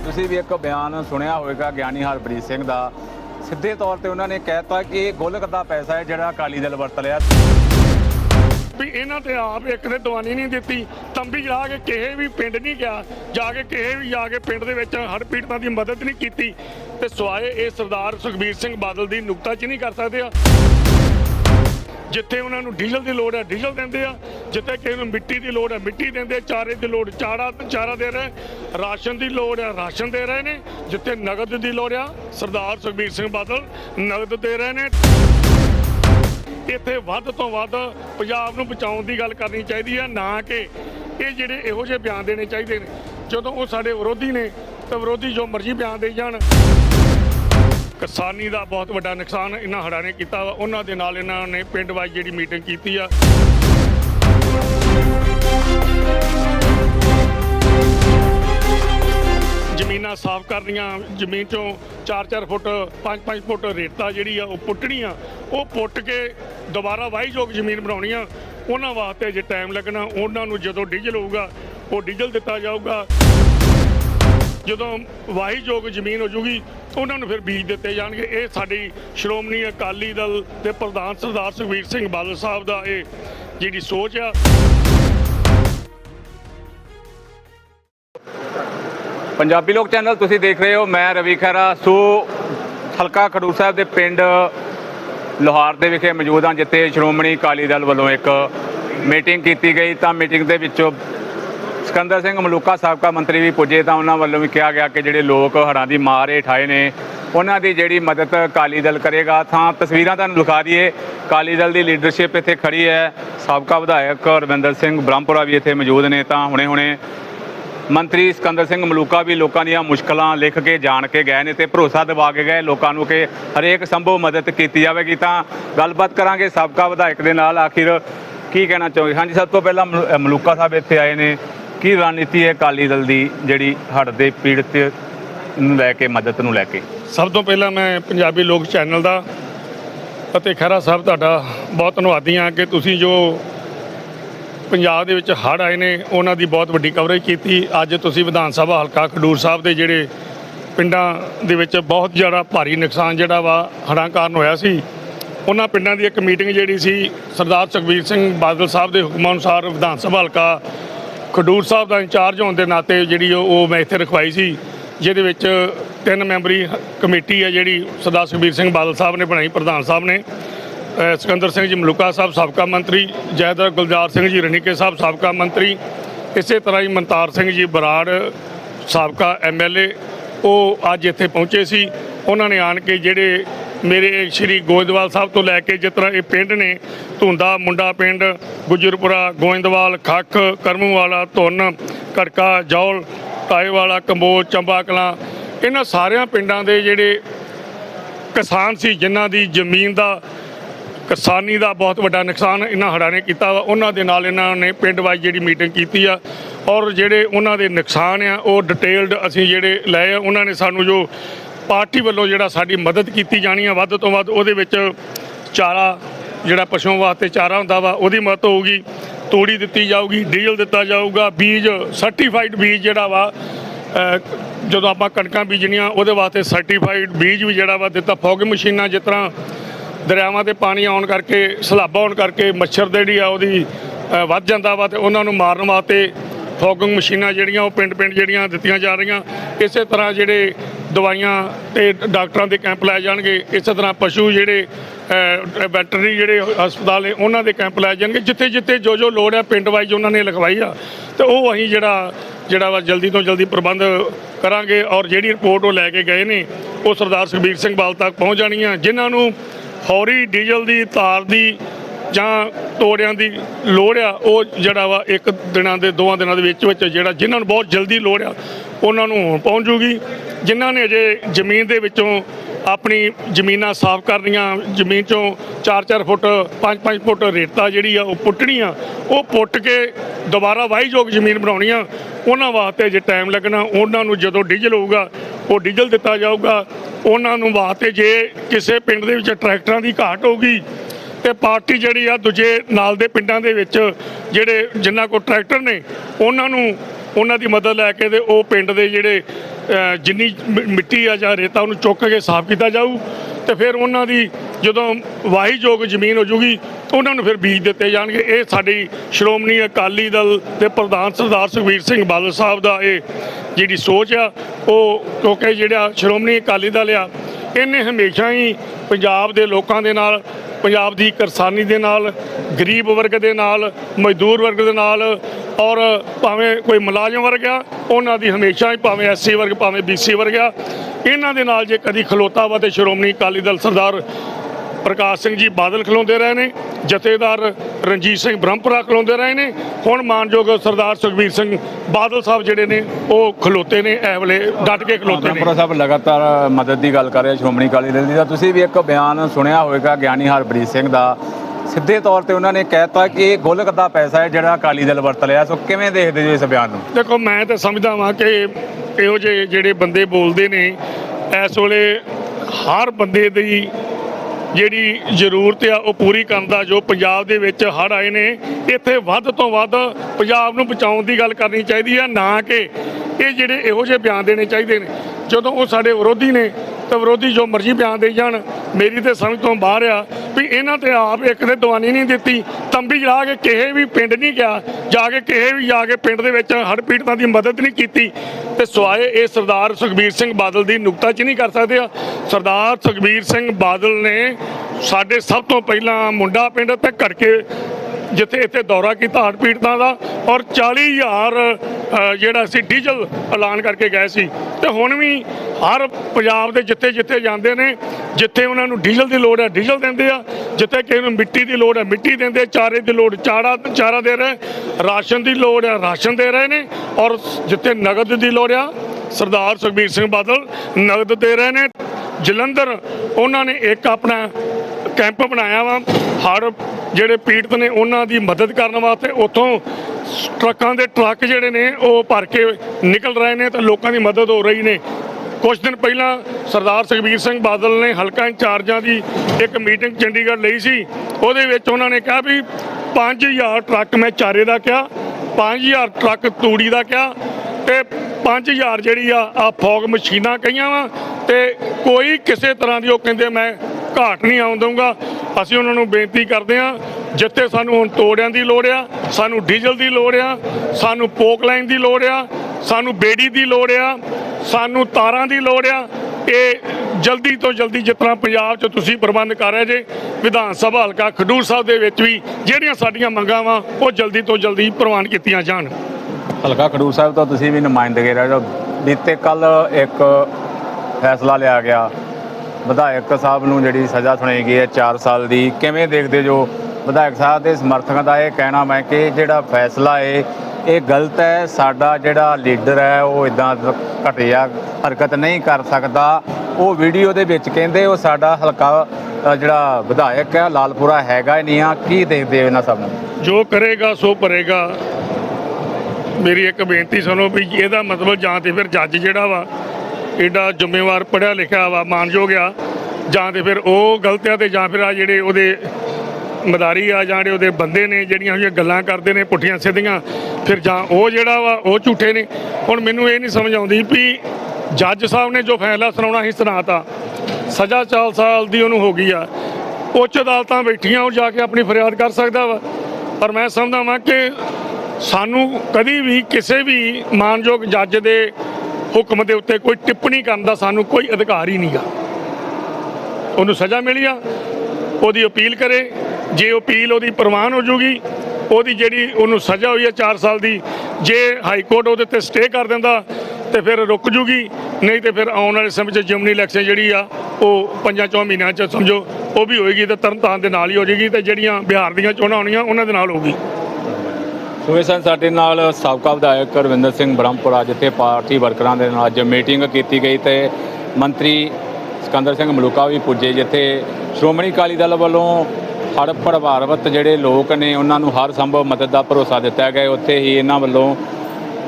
ਤੁਸੀਂ ਵੀ ਇੱਕ ਬਿਆਨ ਸੁਣਿਆ ਹੋਵੇਗਾ ਗਿਆਨੀ ਹਰਪ੍ਰੀਤ ਸਿੰਘ ਦਾ। ਸਿੱਧੇ ਤੌਰ ਤੇ ਉਹਨਾਂ ਨੇ ਕਹਿਤਾ ਕਿ ਇਹ ਗੁਲਕ ਦਾ ਪੈਸਾ ਹੈ ਜਿਹੜਾ ਅਕਾਲੀ ਦਲ ਵਰਤ ਲਿਆ। ਵੀ ਇਹਨਾਂ ਤੇ ਆਪ ਇੱਕ ਨੇ ਦਵਾਨੀ ਨਹੀਂ ਦਿੱਤੀ, ਤੰਬੀ ਜਾ ਕੇ ਕਿਸੇ ਵੀ ਪਿੰਡ ਨਹੀਂ ਗਿਆ, ਜਾ ਕੇ ਕਿਸੇ ਵੀ ਜਾ ਕੇ ਪਿੰਡ ਦੇ ਵਿੱਚ ਹਰ ਪੀੜਤਾਂ ਦੀ ਮਦਦ ਨਹੀਂ ਕੀਤੀ। ਤੇ ਸਵਾਏ ਇਹ ਸਰਦਾਰ ਸੁਖਬੀਰ ਸਿੰਘ ਬਾਦਲ ਦੀ ਨੁਕਤਾ ਚ ਨਹੀਂ ਕਰ ਸਕਦੇ ਆ। ਜਿੱਥੇ ਉਹਨਾਂ ਨੂੰ ਡੀਜ਼ਲ ਦੀ ਲੋੜ ਹੈ, ਡੀਜ਼ਲ ਦਿੰਦੇ ਆ। ਜਿੱਥੇ ਕਿਸੇ ਨੂੰ ਮਿੱਟੀ ਦੀ ਲੋੜ ਹੈ, ਮਿੱਟੀ ਦਿੰਦੇ ਚਾਰੇ ਦੀ ਲੋੜ, ਚਾਰਾ ਚਾਰਾ ਦੇ ਰਹੇ। ਰਾਸ਼ਨ ਦੀ ਲੋੜ ਹੈ, ਰਾਸ਼ਨ ਦੇ ਰਹੇ ਨੇ, ਜਿੱਥੇ ਨਗਦ ਦੀ ਲੋੜ ਆ। ਸਰਦਾਰ ਸੁਖਬੀਰ ਸਿੰਘ ਬਾਦਲ ਨਗਦ ਦੇ ਰਹੇ ਨੇ। ਇੱਥੇ ਵੱਧ ਤੋਂ ਵੱਧ ਪੰਜਾਬ ਨੂੰ ਬਚਾਉਣ ਦੀ ਗੱਲ ਕਰਨੀ ਚਾਹੀਦੀ ਹੈ, ਨਾ ਕਿ ਇਹ ਜਿਹੜੇ ਇਹੋ ਜਿਹੇ ਬਿਆਨ ਦੇਣੇ ਚਾਹੀਦੇ ਨੇ। ਜਦੋਂ ਉਹ ਸਾਡੇ ਵਿਰੋਧੀ ਨੇ, ਤਾਂ ਵਿਰੋਧੀ ਜੋ ਮਰਜ਼ੀ ਬਿਆਨ ਦੇ ਜਾਣ। ਕਿਸਾਨੀ ਦਾ ਬਹੁਤ ਵੱਡਾ ਨੁਕਸਾਨ ਇਹਨਾਂ ਹੜ੍ਹਾਂ ਨੇ ਕੀਤਾ ਵਾ। ਉਹਨਾਂ ਦੇ ਨਾਲ ਇਹਨਾਂ ਨੇ ਪਿੰਡ ਵਾਈ ਜਿਹੜੀ ਮੀਟਿੰਗ ਕੀਤੀ ਆ। ਜ਼ਮੀਨਾਂ ਸਾਫ਼ ਕਰਨੀਆਂ, ਜ਼ਮੀਨ ਚੋਂ 4-4 ਫੁੱਟ 5-5 ਫੁੱਟ ਰੇਤਾ ਜਿਹੜੀ ਆ ਉਹ ਪੁੱਟਣੀ ਆ ਉਹ ਪੁੱਟ ਕੇ ਦੁਬਾਰਾ ਵਾਹੀਯੋਗ ਜ਼ਮੀਨ ਬਣਾਉਣੀ ਆ ਉਹਨਾਂ ਵਾਸਤੇ ਜੇ ਟਾਈਮ ਲੱਗਣਾ, ਉਹਨਾਂ ਨੂੰ ਜਦੋਂ ਡੀਜ਼ਲ ਹੋਊਗਾ, ਉਹ ਡੀਜ਼ਲ ਦਿੱਤਾ ਜਾਊਗਾ। ਜਦੋਂ ਵਾਹੀਯੋਗ ਜ਼ਮੀਨ ਹੋ ਜੂਗੀ, ਉਹਨਾਂ ਨੂੰ ਫਿਰ ਬੀਜ ਦਿੱਤੇ ਜਾਣਗੇ। ਇਹ ਸਾਡੀ ਸ਼੍ਰੋਮਣੀ ਅਕਾਲੀ ਦਲ ਦੇ ਪ੍ਰਧਾਨ ਸਰਦਾਰ ਸੁਖਬੀਰ ਸਿੰਘ ਬਾਦਲ ਸਾਹਿਬ ਦਾ ਇਹ ਜਿਹੜੀ ਸੋਚ ਆ। ਪੰਜਾਬੀ ਲੋਕ ਚੈਨਲ, ਤੁਸੀਂ ਦੇਖ ਰਹੇ ਹੋ, ਮੈਂ ਰਵੀ ਖਹਿਰਾ। ਸੋ, ਹਲਕਾ ਖਡੂਰ ਸਾਹਿਬ ਦੇ ਪਿੰਡ ਲੋਹਾਰ ਦੇ ਵਿਖੇ ਮੌਜੂਦ ਹਾਂ, ਜਿੱਥੇ ਸ਼੍ਰੋਮਣੀ ਅਕਾਲੀ ਦਲ ਵੱਲੋਂ ਇੱਕ ਮੀਟਿੰਗ ਕੀਤੀ ਗਈ। ਤਾਂ ਮੀਟਿੰਗ ਦੇ ਵਿੱਚੋਂ ਸਿਕੰਦਰ ਸਿੰਘ ਮਲੂਕਾ ਸਾਬਕਾ ਮੰਤਰੀ ਵੀ ਪੁੱਜੇ ਤਾਂ ਉਹਨਾਂ ਵੱਲੋਂ ਵੀ ਕਿਹਾ ਗਿਆ ਕਿ ਜਿਹੜੇ ਲੋਕ ਹੜ੍ਹਾਂ ਦੀ ਮਾਰ ਹੇਠ ਆਏ ਨੇ, ਉਹਨਾਂ ਦੀ ਜਿਹੜੀ ਮਦਦ ਅਕਾਲੀ ਦਲ ਕਰੇਗਾ। ਤਾਂ ਤਸਵੀਰਾਂ ਤੁਹਾਨੂੰ ਦਿਖਾ ਦਈਏ। ਅਕਾਲੀ ਦਲ ਦੀ ਲੀਡਰਸ਼ਿਪ ਇੱਥੇ ਖੜੀ ਹੈ। ਸਾਬਕਾ ਵਿਧਾਇਕ ਰਵਿੰਦਰ ਸਿੰਘ ਬ੍ਰਹਮਪੁਰਾ ਵੀ ਇੱਥੇ ਮੌਜੂਦ ਨੇ ਤਾਂ ਹੁਣੇ-ਹੁਣੇ ਮੰਤਰੀ ਸਿਕੰਦਰ ਸਿੰਘ ਮਲੂਕਾ ਵੀ ਲੋਕਾਂ ਦੀਆਂ ਮੁਸ਼ਕਲਾਂ ਲਿਖ ਕੇ, ਜਾਣ ਕੇ ਗਏ ਨੇ ਤੇ ਭਰੋਸਾ ਦਿਵਾ ਕੇ ਗਏ ਲੋਕਾਂ ਨੂੰ ਕਿ ਹਰੇਕ ਸੰਭਵ ਮਦਦ ਕੀਤੀ ਜਾਵੇਗੀ। ਤਾਂ ਗੱਲਬਾਤ ਕਰਾਂਗੇ ਸਾਬਕਾ ਵਿਧਾਇਕ ਦੇ ਨਾਲ। ਆਖਿਰ ਕੀ ਕਹਿਣਾ ਚਾਹੋਗੇ? ਹਾਂਜੀ, ਸਭ ਤੋਂ ਪਹਿਲਾਂ ਮਲੂ- ਮਲੂਕਾ ਸਾਹਿਬ ਇੱਥੇ ਆਏ ਨੇ। ਕੀ ਰਣਨੀਤੀ ਹੈ ਅਕਾਲੀ ਦਲ ਦੀ ਜਿਹੜੀ ਹੜ੍ਹ ਦੇ ਪੀੜਤ ਨੂੰ ਲੈ ਕੇ, ਮਦਦ ਨੂੰ ਲੈ ਕੇ? ਸਭ ਤੋਂ ਪਹਿਲਾਂ ਮੈਂ ਪੰਜਾਬੀ ਲੋਕ ਚੈਨਲ ਦਾ ਅਤੇ ਖਹਿਰਾ ਸਾਹਿਬ ਤੁਹਾਡਾ ਬਹੁਤ ਧੰਨਵਾਦੀ ਹਾਂ ਕਿ ਤੁਸੀਂ ਜੋ ਪੰਜਾਬ ਦੇ ਵਿੱਚ ਹੜ੍ਹ ਆਏ ਨੇ, ਉਹਨਾਂ ਦੀ ਬਹੁਤ ਵੱਡੀ ਕਵਰੇਜ ਕੀਤੀ। ਅੱਜ ਤੁਸੀਂ ਵਿਧਾਨ ਸਭਾ ਹਲਕਾ ਖਡੂਰ ਸਾਹਿਬ ਦੇ ਜਿਹੜੇ ਪਿੰਡਾਂ ਦੇ ਵਿੱਚ ਬਹੁਤ ਜ਼ਿਆਦਾ ਭਾਰੀ ਨੁਕਸਾਨ ਜਿਹੜਾ ਵਾ, ਹੜ੍ਹਾਂ ਕਾਰਨ ਹੋਇਆ ਸੀ, ਉਹਨਾਂ ਪਿੰਡਾਂ ਦੀ ਇੱਕ ਮੀਟਿੰਗ ਜਿਹੜੀ ਸੀ, ਸਰਦਾਰ ਸੁਖਬੀਰ ਸਿੰਘ ਬਾਦਲ ਸਾਹਿਬ ਦੇ ਹੁਕਮਾਂ ਅਨੁਸਾਰ ਵਿਧਾਨ ਸਭਾ ਹਲਕਾ ਖਡੂਰ ਸਾਹਿਬ ਦਾ ਇੰਚਾਰਜ ਹੋਣ ਦੇ ਨਾਤੇ ਜਿਹੜੀ ਉਹ ਉਹ ਮੈਂ ਇੱਥੇ ਰਖਵਾਈ ਸੀ, ਜਿਹਦੇ ਵਿੱਚ ਤਿੰਨ ਮੈਂਬਰੀ ਕਮੇਟੀ ਹੈ ਜਿਹੜੀ ਸਰਦਾਰ ਸੁਖਬੀਰ ਸਿੰਘ ਬਾਦਲ ਸਾਹਿਬ ਨੇ ਬਣਾਈ, ਪ੍ਰਧਾਨ ਸਾਹਿਬ ਨੇ। ਸਿਕੰਦਰ ਸਿੰਘ ਜੀ ਮਲੂਕਾ ਸਾਹਿਬ, ਸਾਬਕਾ ਮੰਤਰੀ, ਜੈਦਰ ਗੁਲਜ਼ਾਰ ਸਿੰਘ ਜੀ ਰਣੀਕੇ ਸਾਹਿਬ, ਸਾਬਕਾ ਮੰਤਰੀ, ਇਸੇ ਤਰ੍ਹਾਂ ਹੀ ਮਨਤਾਰ ਸਿੰਘ ਜੀ ਬਰਾੜ, ਸਾਬਕਾ ਐਮਐਲਏ ਉਹ ਅੱਜ ਇੱਥੇ ਪਹੁੰਚੇ ਸੀ। ਉਹਨਾਂ ਨੇ ਆਣ ਕੇ ਜਿਹੜੇ ਮੇਰੇ ਸ਼੍ਰੀ ਗੋਇੰਦਵਾਲ ਸਾਹਿਬ ਤੋਂ ਲੈ ਕੇ ਜਿਸ ਤਰ੍ਹਾਂ ਇਹ ਪਿੰਡ ਨੇ, ਧੁੰਦਾ, ਮੁੰਡਾ ਪਿੰਡ ਗੁਜਰਪੁਰਾ ਗੋਇੰਦਵਾਲ, ਖੱਖ, ਕਰਮੂਵਾਲਾ, ਧੁੰਨ ਕੜਕਾ ਜੌਲ, ਤਾਏਵਾਲਾ, ਕੰਬੋਜ ਚੰਬਾ ਕਲਾਂ ਇਹਨਾਂ ਸਾਰਿਆਂ ਪਿੰਡਾਂ ਦੇ ਜਿਹੜੇ ਕਿਸਾਨ ਸੀ, ਜਿਨ੍ਹਾਂ ਦੀ ਜ਼ਮੀਨ ਦਾ, ਕਿਸਾਨੀ ਦਾ ਬਹੁਤ ਵੱਡਾ ਨੁਕਸਾਨ ਇਹਨਾਂ ਹੜ੍ਹਾਂ ਨੇ ਕੀਤਾ ਵਾ, ਉਹਨਾਂ ਦੇ ਨਾਲ ਇਹਨਾਂ ਨੇ ਪਿੰਡ ਵਾਈ ਜਿਹੜੀ ਮੀਟਿੰਗ ਕੀਤੀ ਆ, ਔਰ ਜਿਹੜੇ ਉਹਨਾਂ ਦੇ ਨੁਕਸਾਨ ਆ, ਉਹ ਡਿਟੇਲਡ ਅਸੀਂ ਜਿਹੜੇ ਲਏ ਆ, ਉਹਨਾਂ ਨੇ ਸਾਨੂੰ ਜੋ ਪਾਰਟੀ ਵੱਲੋਂ ਜਿਹੜਾ ਸਾਡੀ ਮਦਦ ਕੀਤੀ ਜਾਣੀ ਆ, ਵੱਧ ਤੋਂ ਵੱਧ ਉਹਦੇ ਵਿੱਚ ਚਾਰਾ, ਜਿਹੜਾ ਪਸ਼ੂਆਂ ਵਾਸਤੇ ਚਾਰਾ ਹੁੰਦਾ ਵਾ, ਉਹਦੀ ਮਦਦ ਹੋਊਗੀ, ਤੂੜੀ ਦਿੱਤੀ ਜਾਊਗੀ ਡੀਜ਼ਲ ਦਿੱਤਾ ਜਾਊਗਾ, ਬੀਜ ਸਰਟੀਫਾਈਡ ਬੀਜ ਜਿਹੜਾ ਵਾ ਜਦੋਂ ਆਪਾਂ ਕਣਕਾਂ ਬੀਜਣੀਆਂ, ਉਹਦੇ ਵਾਸਤੇ ਸਰਟੀਫਾਈਡ ਬੀਜ ਵੀ ਜਿਹੜਾ ਵਾ ਦਿੱਤਾ, ਫੋਗ ਮਸ਼ੀਨਾਂ ਜਿਸ ਤਰ੍ਹਾਂ ਦਰਿਆਵਾਂ ਤੇ ਪਾਣੀ ਆਉਣ ਕਰਕੇ, ਸਲਾਬਾ ਹੋਣ ਕਰਕੇ ਮੱਛਰ ਜਿਹੜੀ ਆ ਉਹਦੀ ਵੱਧ ਜਾਂਦਾ ਵਾ ਤੇ ਉਹਨਾਂ ਨੂੰ ਮਾਰਨ ਵਾਸਤੇ ਫੋਗਿੰਗ ਮਸ਼ੀਨਾਂ ਜਿਹੜੀਆਂ, ਉਹ ਪਿੰਡ-ਪਿੰਡ ਜਿਹੜੀਆਂ ਦਿੱਤੀਆਂ ਜਾ ਰਹੀਆਂ। ਇਸੇ ਤਰ੍ਹਾਂ ਜਿਹੜੇ ਦਵਾਈਆਂ ਤੇ ਡਾਕਟਰਾਂ ਦੇ ਕੈਂਪ ਲਾਏ ਜਾਣਗੇ। ਇਸੇ ਤਰ੍ਹਾਂ ਪਸ਼ੂ ਜਿਹੜੇ ਵੈਟਰਨਰੀ ਜਿਹੜੇ ਹਸਪਤਾਲ ਨੇ, ਉਹਨਾਂ ਦੇ ਕੈਂਪ ਲਾਏ ਜਾਣਗੇ। ਜਿੱਥੇ ਜਿੱਥੇ ਜੋ ਜੋ ਲੋੜ ਹੈ ਪਿੰਡ ਵਾਈਜ਼ ਉਹਨਾਂ ਨੇ ਲਿਖਵਾਈ ਆ। ਤੇ ਉਹ ਅਸੀਂ ਜਿਹੜਾ ਜਿਹੜਾ ਵਾ ਜਲਦੀ ਤੋਂ ਜਲਦੀ ਪ੍ਰਬੰਧ ਕਰਾਂਗੇ ਔਰ ਜਿਹੜੀ ਰਿਪੋਰਟ ਉਹ ਲੈ ਕੇ ਗਏ ਨੇ, ਉਹ ਸਰਦਾਰ ਸੁਖਬੀਰ ਸਿੰਘ ਬਾਲ ਤੱਕ ਪਹੁੰਚ ਜਾਣੀ ਜਿਨ੍ਹਾਂ ਨੂੰ ਫੌਰੀ ਡੀਜ਼ਲ ਦੀ, ਤਾਰ ਦੀ ਜਾਂ ਤੋੜਿਆਂ ਦੀ ਲੋੜ ਆ, ਉਹ ਜਿਹੜਾ ਵਾ ਇੱਕ ਦਿਨਾਂ ਦੇ, ਦੋਵਾਂ ਦਿਨਾਂ ਦੇ ਵਿੱਚ ਵਿੱਚ ਜਿਹੜਾ, ਜਿਨ੍ਹਾਂ ਨੂੰ ਬਹੁਤ ਜਲਦੀ ਲੋੜ ਆ ਉਹਨਾਂ ਨੂੰ ਹੁਣ ਪਹੁੰਚ ਜੂਗੀ। ਜਿਨ੍ਹਾਂ ਨੇ ਅਜੇ ਜ਼ਮੀਨ ਦੇ ਵਿੱਚੋਂ ਆਪਣੀ ਜ਼ਮੀਨਾਂ ਸਾਫ਼ ਕਰਨੀਆਂ ਜ਼ਮੀਨ ਚੋਂ 4-4 ਫੁੱਟ 5-5 ਫੁੱਟ ਰੇਤਾ ਜਿਹੜੀ ਆ ਉਹ ਪੁੱਟਣੀ ਆ ਉਹ ਪੁੱਟ ਕੇ ਦੁਬਾਰਾ ਵਾਹੀਯੋਗ ਜ਼ਮੀਨ ਬਣਾਉਣੀ ਆ ਉਹਨਾਂ ਵਾਸਤੇ ਜੇ ਟਾਈਮ ਲੱਗਣਾ। ਉਹਨਾਂ ਨੂੰ ਜਦੋਂ ਡੀਜ਼ਲ ਹੋਊਗਾ, ਉਹ ਡੀਜ਼ਲ ਦਿੱਤਾ ਜਾਊਗਾ। ਉਹਨਾਂ ਨੂੰ ਵਾਸਤੇ ਜੇ ਕਿਸੇ ਪਿੰਡ ਦੇ ਵਿੱਚ ਟਰੈਕਟਰਾਂ ਦੀ ਘਾਟ ਹੋਊਗੀ, ਤੇ ਪਾਰਟੀ ਜਿਹੜੀ ਆ ਦੂਜੇ ਨਾਲ ਦੇ ਪਿੰਡਾਂ ਦੇ ਵਿੱਚ ਜਿਹੜੇ ਜਿਨ੍ਹਾਂ ਕੋਲ ਟਰੈਕਟਰ ਨੇ, ਉਹਨਾਂ ਨੂੰ ਉਹਨਾਂ ਦੀ ਮਦਦ ਲੈ ਕੇ ਤੇ ਉਹ ਪਿੰਡ ਦੇ ਜਿਹੜੇ ਜਿੰਨੀ ਮਿ- ਮਿੱਟੀ ਆ ਜਾਂ ਰੇਤਾ ਉਹਨੂੰ ਚੁੱਕ ਕੇ ਸਾਫ਼ ਕੀਤਾ ਜਾਊ ਤੇ ਫਿਰ ਉਹਨਾਂ ਦੀ ਜਦੋਂ ਵਾਹੀਯੋਗ ਜ਼ਮੀਨ ਹੋ ਜੂਗੀ ਉਹਨਾਂ ਨੂੰ ਫਿਰ ਬੀਜ ਦਿੱਤੇ ਜਾਣਗੇ। ਇਹ ਸਾਡੀ ਸ਼੍ਰੋਮਣੀ ਅਕਾਲੀ ਦਲ ਦੇ ਪ੍ਰਧਾਨ ਸਰਦਾਰ ਸੁਖਬੀਰ ਸਿੰਘ ਬਾਦਲ ਸਾਹਿਬ ਦਾ ਇਹ ਜਿਹੜੀ ਸੋਚ ਆ, ਉਹ ਕਿਉਂਕਿ ਜਿਹੜਾ ਸ਼੍ਰੋਮਣੀ ਅਕਾਲੀ ਦਲ ਆ, ਇਹਨੇ ਹਮੇਸ਼ਾ ਹੀ ਪੰਜਾਬ ਦੇ ਲੋਕਾਂ ਦੇ ਨਾਲ, ਪੰਜਾਬ ਦੀ ਕਿਸਾਨੀ ਦੇ ਨਾਲ, ਗਰੀਬ ਵਰਗ ਦੇ ਨਾਲ, ਮਜ਼ਦੂਰ ਵਰਗ ਦੇ ਨਾਲ ਔਰ ਭਾਵੇਂ ਕੋਈ ਮੁਲਾਜ਼ਮ ਵਰਗ ਉਹਨਾਂ ਦੀ ਹਮੇਸ਼ਾ ਹੀ ਭਾਵੇਂ ਐਸਸੀ ਵਰਗ, ਭਾਵੇਂ ਬੀਸੀ ਵਰਗ ਆ। ਇਹਨਾਂ ਦੇ ਨਾਲ ਜੇ ਕਦੀ ਖਲੋਤਾ ਵਾ ਤੇ ਸ਼੍ਰੋਮਣੀ ਅਕਾਲੀ ਦਲ ਸਰਦਾਰ ਪ੍ਰਕਾਸ਼ ਸਿੰਘ ਜੀ ਬਾਦਲ ਖਲੋਂਦੇ ਰਹੇ ਨੇ, ਜਥੇਦਾਰ ਰਣਜੀਤ ਸਿੰਘ ਬ੍ਰਹਮਪੁਰਾ ਖਲੋਂਦੇ ਰਹੇ ਨੇ, ਹੁਣ ਮਾਨਯੋਗ ਸਰਦਾਰ ਸੁਖਬੀਰ ਸਿੰਘ ਬਾਦਲ ਸਾਹਿਬ ਜਿਹੜੇ ਨੇ, ਉਹ ਖਲੋਤੇ ਨੇ, ਇਹ ਵੇਲੇ ਡਟ ਕੇ ਖਲੋਤੇ ਨੇ। ਬ੍ਰਹਮਪੁਰਾ ਸਾਹਿਬ ਲਗਾਤਾਰ ਮਦਦ ਦੀ ਗੱਲ ਕਰ ਰਿਹਾ ਸ਼੍ਰੋਮਣੀ ਅਕਾਲੀ ਦਲ ਦੀ। ਤਾਂ ਤੁਸੀਂ ਵੀ ਇੱਕ ਬਿਆਨ ਸੁਣਿਆ ਹੋਵੇਗਾ ਗਿਆਨੀ ਹਰਪ੍ਰੀਤ ਸਿੰਘ ਦਾ ਸਿੱਧੇ ਤੌਰ ਤੇ ਉਹਨਾਂ ਨੇ ਕਹਿਤਾ ਕਿ ਇਹ ਗੋਲਕ ਦਾ ਪੈਸਾ ਹੈ ਜਿਹੜਾ ਅਕਾਲੀ ਦਲ ਵਰਤ ਲਿਆ। ਸੋ ਕਿਵੇਂ ਦੇਖਦੇ ਜੀ ਇਸ ਬਿਆਨ ਨੂੰ? ਦੇਖੋ, ਮੈਂ ਤਾਂ ਸਮਝਦਾ ਵਾਂ ਕਿ ਇਹੋ ਜਿਹੇ ਜਿਹੜੇ ਬੰਦੇ ਬੋਲਦੇ ਨੇ, ਇਸ ਵੇਲੇ ਹਰ ਬੰਦੇ ਦੀ ਜਿਹੜੀ ਜ਼ਰੂਰਤ ਆ, ਉਹ ਪੂਰੀ ਕਰਨ ਦਾ ਜੋ ਪੰਜਾਬ ਦੇ ਵਿੱਚ ਹੜ੍ਹ ਆਏ ਨੇ, ਇੱਥੇ ਵੱਧ ਤੋਂ ਵੱਧ ਪੰਜਾਬ ਨੂੰ ਬਚਾਉਣ ਦੀ ਗੱਲ ਕਰਨੀ ਚਾਹੀਦੀ ਆ, ਨਾ ਕਿ ਇਹ ਜਿਹੜੇ ਇਹੋ ਜਿਹੇ ਬਿਆਨ ਦੇਣੇ ਚਾਹੀਦੇ ਨੇ। ਜਦੋਂ ਉਹ ਸਾਡੇ ਵਿਰੋਧੀ ਨੇ, ਤਾਂ ਵਿਰੋਧੀ ਜੋ ਮਰਜ਼ੀ ਬਿਆਨ ਦੇ ਜਾਣ ਮੇਰੀ ਤੇ ਸਮਝ ਤੋਂ ਬਾਹਰ ਆ ਵੀ ਇਹਨਾਂ ਤੇ ਆਪ ਇੱਕ ਨੇ ਦਵਾਨੀ ਨਹੀਂ ਦਿੱਤੀ, ਤੰਬੀ ਲਾ ਕੇ ਕਿਸੇ ਵੀ ਪਿੰਡ ਨਹੀਂ ਗਿਆ, ਜਾ ਕੇ ਕਿਸੇ ਵੀ, ਜਾ ਕੇ ਪਿੰਡ ਦੇ ਵਿੱਚ ਹੜ੍ਹ ਪੀੜਤਾਂ ਦੀ ਮਦਦ ਨਹੀਂ ਕੀਤੀ। ਤੇ ਸਵਾਏ ਇਹ ਸਰਦਾਰ ਸੁਖਬੀਰ ਸਿੰਘ ਬਾਦਲ ਦੀ ਨੁਕਤਾ ਚ ਨਹੀਂ ਕਰ ਸਕਦੇ ਆ। ਸਰਦਾਰ ਸੁਖਬੀਰ ਸਿੰਘ ਬਾਦਲ ਨੇ ਸਾਡੇ ਸਭ ਤੋਂ ਪਹਿਲਾਂ ਮੁੰਡਾ ਪਿੰਡ ਤੇ ਕਰਕੇ ਜਿੱਥੇ ਇੱਥੇ ਦੌਰਾ ਕੀਤਾ ਹੜ੍ਹ ਪੀੜਤਾਂ ਦਾ ਔਰ 40000 ਅ, ਜਿਹੜਾ ਸੀ ਡੀਜ਼ਲ ਐਲਾਨ ਕਰਕੇ ਗਏ ਸੀ। ਤੇ ਹੁਣ ਵੀ ਹਰ ਪੰਜਾਬ ਦੇ ਜਿੱਥੇ ਜਿੱਥੇ ਜਾਂਦੇ ਨੇ ਜਿੱਥੇ ਉਹਨਾਂ ਨੂੰ ਡੀਜ਼ਲ ਦੀ ਲੋੜ ਹੈ ਡੀਜ਼ਲ ਦਿੰਦੇ ਆ। ਜਿੱਥੇ ਕਿਸੇ ਨੂੰ ਮਿੱਟੀ ਦੀ ਲੋੜ ਹੈ ਮਿੱਟੀ ਦਿੰਦੇ ਚਾਰੇ ਦੀ ਲੋੜ ਚਾਰਾ ਚਾਰਾ ਦੇ ਰਹੇ ਰਾਸ਼ਨ ਦੀ ਲੋੜ ਹੈ ਰਾਸ਼ਨ ਦੇ ਰਹੇ ਨੇ। ਔਰ ਜਿੱਥੇ ਨਗਦ ਦੀ ਲੋੜ ਆ ਸਰਦਾਰ ਸੁਖਬੀਰ ਸਿੰਘ ਬਾਦਲ ਨਗਦ ਦੇ ਰਹੇ ਨੇ। ਜਲੰਧਰ ਉਹਨਾਂ ਨੇ ਇੱਕ ਆਪਣਾ ਕੈਂਪ ਬਣਾਇਆ ਵਾ। ਹੜ ਜਿਹੜੇ ਪੀੜਤ ਨੇ ਉਹਨਾਂ ਦੀ ਮਦਦ ਕਰਨ ਵਾਸਤੇ ਉੱਥੋਂ ਟਰੱਕਾਂ ਦੇ ਟਰੱਕ ਜਿਹੜੇ ਨੇ ਉਹ ਭਰ ਕੇ ਨਿਕਲ ਰਹੇ ਨੇ ਤੇ ਲੋਕਾਂ ਦੀ ਮਦਦ ਹੋ ਰਹੀ ਨੇ। ਕੁਝ ਦਿਨ ਪਹਿਲਾਂ ਸਰਦਾਰ ਸੁਖਬੀਰ ਸਿੰਘ ਬਾਦਲ ਨੇ ਹਲਕਾ ਇੰਚਾਰਜਾਂ ਦੀ ਇੱਕ ਮੀਟਿੰਗ ਚੰਡੀਗੜ੍ਹ ਲਈ ਸੀ। ਉਹਦੇ ਵਿੱਚ ਉਹਨਾਂ ਨੇ ਕਿਹਾ ਵੀ 5000 ਟਰੱਕ ਮੈਂ ਚਾਰੇ ਦਾ ਕਿਹਾ 5000 ਟਰੱਕ ਤੂੜੀ ਦਾ ਕਿਹਾ ਤੇ 5000 ਜਿਹੜੀ ਆ ਆ ਫੌਗ ਮਸ਼ੀਨਾਂ ਕਹੀਆਂ ਵਾ ਤੇ ਕੋਈ ਕਿਸੇ ਤਰ੍ਹਾਂ ਦੀ ਉਹ ਕਹਿੰਦੇ ਮੈਂ ਘਾਟ ਨਹੀਂ ਆਉਣ ਦਊਂਗਾ। ਅਸੀਂ ਉਹਨਾਂ ਨੂੰ ਬੇਨਤੀ ਕਰਦੇ ਹਾਂ, ਜਿੱਥੇ ਸਾਨੂੰ ਹੁਣ ਤੋੜਿਆਂ ਦੀ ਲੋੜ ਆ, ਸਾਨੂੰ ਡੀਜ਼ਲ ਦੀ ਲੋੜ ਆ, ਸਾਨੂੰ ਪੋਕ ਲਾਈਨ ਦੀ ਲੋੜ ਆ, ਸਾਨੂੰ ਬੇੜੀ ਦੀ ਲੋੜ ਆ, ਸਾਨੂੰ ਤਾਰਾਂ ਦੀ ਲੋੜ ਆ, ਇਹ ਜਲਦੀ ਤੋਂ ਜਲਦੀ ਜਿਸ ਤਰ੍ਹਾਂ ਪੰਜਾਬ 'ਚ ਤੁਸੀਂ ਪ੍ਰਬੰਧ ਕਰ ਰਹੇ ਜੇ, ਵਿਧਾਨ ਸਭਾ ਹਲਕਾ ਖਡੂਰ ਸਾਹਿਬ ਦੇ ਵਿੱਚ ਵੀ ਜਿਹੜੀਆਂ ਸਾਡੀਆਂ ਮੰਗਾਂ ਵਾ, ਉਹ ਜਲਦੀ ਤੋਂ ਜਲਦੀ ਪ੍ਰਵਾਨ ਕੀਤੀਆਂ ਜਾਣ। ਹਲਕਾ ਖਡੂਰ ਸਾਹਿਬ ਤੋਂ ਤੁਸੀਂ ਵੀ ਨੁਮਾਇੰਦਗੀ ਰਹੇ ਹੋ ਬੀਤੇ ਕੱਲ ਇੱਕ ਫੈਸਲਾ ਲਿਆ ਗਿਆ ਵਿਧਾਇਕ ਸਾਹਿਬ ਨੂੰ ਜਿਹੜੀ ਸਜ਼ਾ ਸੁਣਾਈ ਗਈ ਹੈ 4 ਸਾਲ ਦੀ, ਕਿਵੇਂ ਦੇਖਦੇ ਜੋ ਵਿਧਾਇਕ ਸਾਹਿਬ ਦੇ ਸਮਰਥਕਾਂ ਦਾ ਇਹ ਕਹਿਣਾ ਮੈਂ ਕਿ ਜਿਹੜਾ ਫੈਸਲਾ ਹੈ, ਇਹ ਗਲਤ ਹੈ, ਸਾਡਾ ਜਿਹੜਾ ਲੀਡਰ ਹੈ ਉਹ ਇਦਾਂ ਘਟਿਆ, ਹਰਕਤ ਨਹੀਂ ਕਰ ਸਕਦਾ। ਉਹ ਵੀਡੀਓ ਦੇ ਵਿੱਚ ਕਹਿੰਦੇ ਉਹ ਸਾਡਾ ਹਲਕਾ ਜਿਹੜਾ ਵਿਧਾਇਕ ਹੈ, ਲਾਲਪੁਰਾ ਹੈਗਾ ਹੀ ਨਹੀਂ ਆ, ਕੀ ਦੇਖਦੇ ਹੋ ਇਹਨਾਂ ਸਭ ਨੂੰ? ਜੋ ਕਰੇਗਾ, ਸੋ ਭਰੇਗਾ। ਮੇਰੀ ਇੱਕ ਬੇਨਤੀ ਸੁਣੋ ਵੀ ਇਹਦਾ ਮਤਲਬ ਜਾਂ ਤੇ ਫਿਰ ਜੱਜ ਜਿਹੜਾ ਵਾ ਐਡਾ ਜ਼ਿੰਮੇਵਾਰ ਪੜਿਆ ਲਿਖਿਆ ਵਾ, ਮਾਨਯੋਗ ਆ। ਜਾਂ ਤੇ ਫਿਰ ਉਹ ਗਲਤ ਆ ਤੇ ਜਾਂ ਫਿਰ ਆ ਜਿਹੜੇ ਉਹਦੇ ਮਦਾਰੀ ਆ, ਜਾਂ ਜਿਹੜੇ ਉਹਦੇ ਬੰਦੇ ਨੇ, ਜਿਹੜੀਆਂ ਹੋਈਆਂ ਗੱਲਾਂ ਕਰਦੇ ਨੇ, ਪੁੱਠੀਆਂ ਸਿੱਧੀਆਂ। ਫਿਰ ਜਾਂ ਉਹ ਜਿਹੜਾ ਵਾ, ਉਹ ਝੂਠੇ ਨੇ। ਹੁਣ ਮੈਨੂੰ ਇਹ ਨਹੀਂ ਸਮਝ ਆਉਂਦੀ ਵੀ ਜੱਜ ਸਾਹਿਬ ਨੇ ਜੋ ਫੈਸਲਾ ਸੁਣਾਉਣਾ ਸੀ ਸੁਣਾਤਾ ਸਜ਼ਾ 4 ਸਾਲ ਦੀ ਉਹਨੂੰ ਹੋ ਗਈ ਆ। ਉੱਚ ਅਦਾਲਤਾਂ ਬੈਠੀਆਂ, ਉਹ ਜਾ ਕੇ ਆਪਣੀ ਫਰਿਆਦ ਕਰ ਸਕਦਾ ਵਾ। ਪਰ ਮੈਂ ਸਮਝਦਾ ਵਾਂ ਕਿ ਸਾਨੂੰ ਕਦੀ ਵੀ ਕਿਸੇ ਵੀ ਮਾਨਯੋਗ ਜੱਜ ਦੇ ਹੁਕਮ ਦੇ ਉੱਤੇ ਕੋਈ ਟਿੱਪਣੀ ਕਰਨ ਦਾ ਸਾਨੂੰ ਕੋਈ ਅਧਿਕਾਰ ਹੀ ਨਹੀਂਗਾ। ਉਹਨੂੰ ਸਜ਼ਾ ਮਿਲੀ ਆ, ਉਹਦੀ ਅਪੀਲ ਕਰੇ। ਜੇ ਅਪੀਲ ਉਹਦੀ ਪ੍ਰਵਾਨ ਹੋ ਜੂਗੀ, ਉਹਦੀ ਜਿਹੜੀ ਉਹਨੂੰ ਸਜ਼ਾ ਹੋਈ ਹੈ 4 ਸਾਲ ਦੀ, ਜੇ ਹਾਈ ਕੋਰਟ ਉਹਦੇ ਤੇ ਸਟੇ ਕਰ ਦਿੰਦਾ, ਤੇ ਫਿਰ ਰੁਕ ਜੂਗੀ। ਨਹੀਂ ਤੇ ਫਿਰ ਆਉਣ ਵਾਲੇ ਸਮੇਂ 'ਚ ਜਿਮਨੀ ਇਲੈਕਸ਼ਨ ਜਿਹੜੀ ਆ, ਉਹ ਪੰਜਾਂ ਚੌਂ ਮਹੀਨਿਆਂ 'ਚ ਸਮਝੋ, ਉਹ ਵੀ ਹੋਏਗੀ ਤੇ ਤਰਨਤਾਰਨ ਦੇ ਨਾਲ ਹੀ ਹੋ ਜਾਏਗੀ ਤੇ ਜਿਹੜੀਆਂ ਬਿਹਾਰ ਦੀਆਂ ਚੋਣਾਂ ਹੋਣੀਆਂ, ਉਹਨਾਂ ਦੇ ਨਾਲ ਹੋਊਗੀ। ਸੋ ਸਨ ਸਾਡੇ ਨਾਲ ਸਾਬਕਾ ਵਿਧਾਇਕ ਰਵਿੰਦਰ ਸਿੰਘ ਬ੍ਰਹਮਪੁਰਾ, ਜਿੱਥੇ ਪਾਰਟੀ ਵਰਕਰਾਂ ਦੇ ਨਾਲ ਅੱਜ ਮੀਟਿੰਗ ਕੀਤੀ ਗਈ ਤੇ ਮੰਤਰੀ ਸਿਕੰਦਰ ਸਿੰਘ ਮਲੂਕਾ ਵੀ ਪੁੱਜੇ, ਜਿੱਥੇ ਸ਼੍ਰੋਮਣੀ ਅਕਾਲੀ ਦਲ ਵੱਲੋਂ ਹੜ੍ਹ ਪ੍ਰਭਾਵਿਤ ਜਿਹੜੇ ਲੋਕ ਨੇ, ਉਹਨਾਂ ਨੂੰ ਹਰ ਸੰਭਵ ਮਦਦ ਦਾ ਭਰੋਸਾ ਦਿੱਤਾ ਗਿਆ ਉੱਥੇ ਹੀ ਇਹਨਾਂ ਵੱਲੋਂ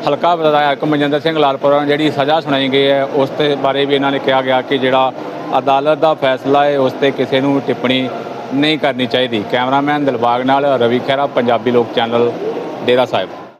ਹਲਕਾ ਵਿਧਾਇਕ ਮਨਜਿੰਦਰ ਸਿੰਘ ਲਾਲਪੁਰਾ ਨੂੰ ਜਿਹੜੀ ਸਜ਼ਾ ਸੁਣਾਈ ਗਈ ਹੈ, ਉਸ 'ਤੇ ਬਾਰੇ ਵੀ ਇਹਨਾਂ ਨੇ ਕਿਹਾ ਗਿਆ ਕਿ ਜਿਹੜਾ ਅਦਾਲਤ ਦਾ ਫੈਸਲਾ ਹੈ, ਉਸ ਤੇ ਕਿਸੇ ਨੂੰ ਟਿੱਪਣੀ ਨਹੀਂ ਕਰਨੀ ਚਾਹੀਦੀ। ਕੈਮਰਾਮੈਨ ਦਿਲਬਾਗ ਨਾਲ ਰਵੀ ਖਹਿਰਾ, ਪੰਜਾਬੀ ਲੋਕ ਚੈਨਲ ਡੇਰਾ ਸਾਹਿਬ।